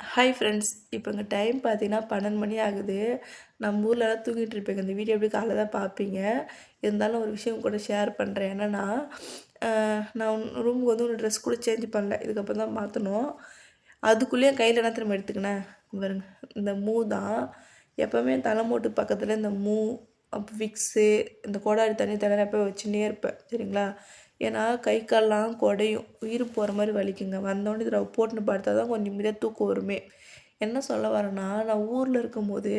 Hi friends இப்போ இங்கே time பார்த்தீங்கன்னா பன்னெண்டு மணி ஆகுது. நம்ம ஊர்லலாம் தூங்கிட்டு இருப்பேங்க. இந்த வீடியோ எப்படி காலைல தான் பார்ப்பீங்க இருந்தாலும் ஒரு விஷயம் கூட ஷேர் பண்ணுறேன் என்னென்னா நான் ரூமுக்கு வந்து ஒரு ட்ரெஸ் கூட சேஞ்ச் பண்ணல. இதுக்கப்புறம் தான் மாற்றணும் அதுக்குள்ளேயே கையில் என்ன திரும்ப எடுத்துக்கினேன்? பாருங்க. இந்த மூ தான். எப்போவுமே தலைமோட்டு பக்கத்தில் இந்த மூ அப்போ விக்ஸு இந்த கோடாரி தண்ணி தண்ணி எப்போ வச்சுன்னே இருப்பேன். சரிங்களா? ஏன்னா கை கால்லாம் குடையும். உயிர் போகிற மாதிரி வலிக்குங்க. வந்தோடனே இதில் போட்டுன்னு படுத்தா தான் கொஞ்சம் நிம்மதியாக தூக்கம் வருமே. என்ன சொல்ல வரேன்னா நான் ஊரில் இருக்கும்போது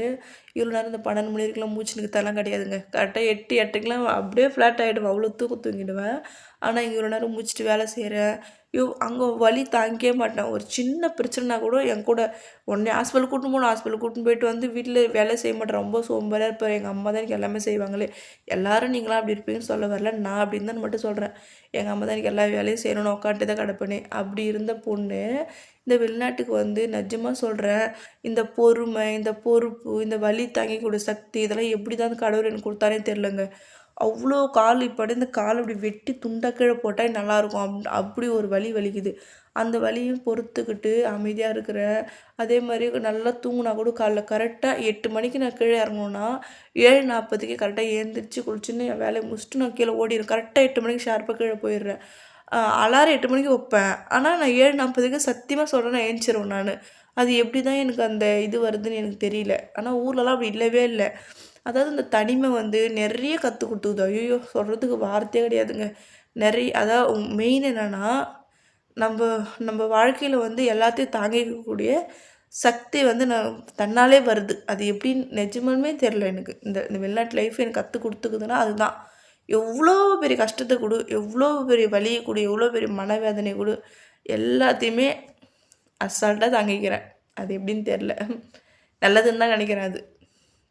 இவ்வளோ நேரம் இந்த பன்னெண்டு மணி வரைக்கும்லாம் மூச்சு நிற்கத்தெல்லாம் கிடையாதுங்க. கரெக்டாக எட்டு எட்டுக்கெலாம் அப்படியே ஃப்ளாட் ஆகிடுவேன் அவ்வளோ தூக்கம் தூங்கிடுவேன். ஆனால் இங்கே இவ்வளோ நேரம் முடிச்சுட்டு வேலை செய்கிறேன் யோ அங்கே வலி தாங்கிக்கவே மாட்டேன். ஒரு சின்ன பிரச்சனைனா கூட என் கூட உடனே ஹாஸ்பிட்டல் கூட்டின்னு போகணும். ஹாஸ்பிட்டல் கூட்டின்னு போயிட்டு வந்து வீட்டில் வேலை செய்ய மாட்டேன். ரொம்ப சோம்பலாக இருப்பேன். எங்கள் அம்மா தான் எனக்கு எல்லாமே செய்வாங்களே. எல்லோரும் நீங்களாம் அப்படி இருப்பீங்கன்னு சொல்ல வரல. நான் அப்படின்னு தான் மட்டும் சொல்கிறேன் எங்கள் அம்மா தான் எனக்கு எல்லா வேலையும் செய்யணும்னு உட்காந்துட்டு தான் கிடப்பேனே. அப்படி இருந்த பொண்ணு இந்த வெளிநாட்டுக்கு வந்து நிஜமாக சொல்கிறேன் இந்த பொறுமை இந்த பொறுப்பு இந்த வலி தாங்கிக்கூடிய சக்தி இதெல்லாம் எப்படி தான் கடவுள் எனக்கு கொடுத்தாரே தெரிலங்க அவ்வளோ கால் இப்போ இந்த கால் அப்படி வெட்டி துண்டை கீழே போட்டால் நல்லாயிருக்கும். அப் அப்படி ஒரு வலி வலிக்குது. அந்த வலியும் பொறுத்துக்கிட்டு அமைதியாக இருக்கிற அதே மாதிரி நல்லா தூங்கினா கூட காலைல கரெக்டாக எட்டு மணிக்கு நான் கீழே இறங்கணுன்னா ஏழு நாற்பதுக்கே கரெக்டாக ஏந்திரிச்சு குளிச்சுன்னு என் வேலையை முடிச்சுட்டு நான் கீழே ஓடிடுறேன். கரெக்டாக எட்டு மணிக்கு ஷார்ப்பாக கீழே போயிடுறேன். அலாரம் எட்டு மணிக்கு வைப்பேன். ஆனால் நான் ஏழு நாற்பதுக்கு சத்தியமாக சொல்கிறேன் நான் ஏஞ்சிருவேன் நான். அது எப்படி தான் எனக்கு அந்த இது வருதுன்னு எனக்கு தெரியல. ஆனால் ஊர்லலாம் அப்படி இல்லவே இல்லை. அதாவது இந்த தனிமை வந்து நிறைய கற்றுக் கொடுத்துக்குது ஐயோ சொல்கிறதுக்கு வார்த்தையே கிடையாதுங்க. நிறைய அதாவது மெயின் என்னென்னா நம்ம நம்ம வாழ்க்கையில் வந்து எல்லாத்தையும் தாங்கிக்கக்கூடிய சக்தி வந்து நான் தன்னாலே வருது. அது எப்படின்னு நிஜமாலுமே தெரில எனக்கு. இந்த இந்த வெளிநாட்டு லைஃப் எனக்கு கற்றுக் கொடுத்துக்குதுன்னா அதுதான். எவ்வளோ பெரிய கஷ்டத்தை கொடு எவ்வளோ பெரிய வலியை கொடு எவ்வளோ பெரிய மனவேதனை கொடு எல்லாத்தையுமே அசால்ட்டாக தாங்கிக்கிறேன். அது எப்படின்னு தெரில நல்லதுன்னு தான் நினைக்கிறேன் அது.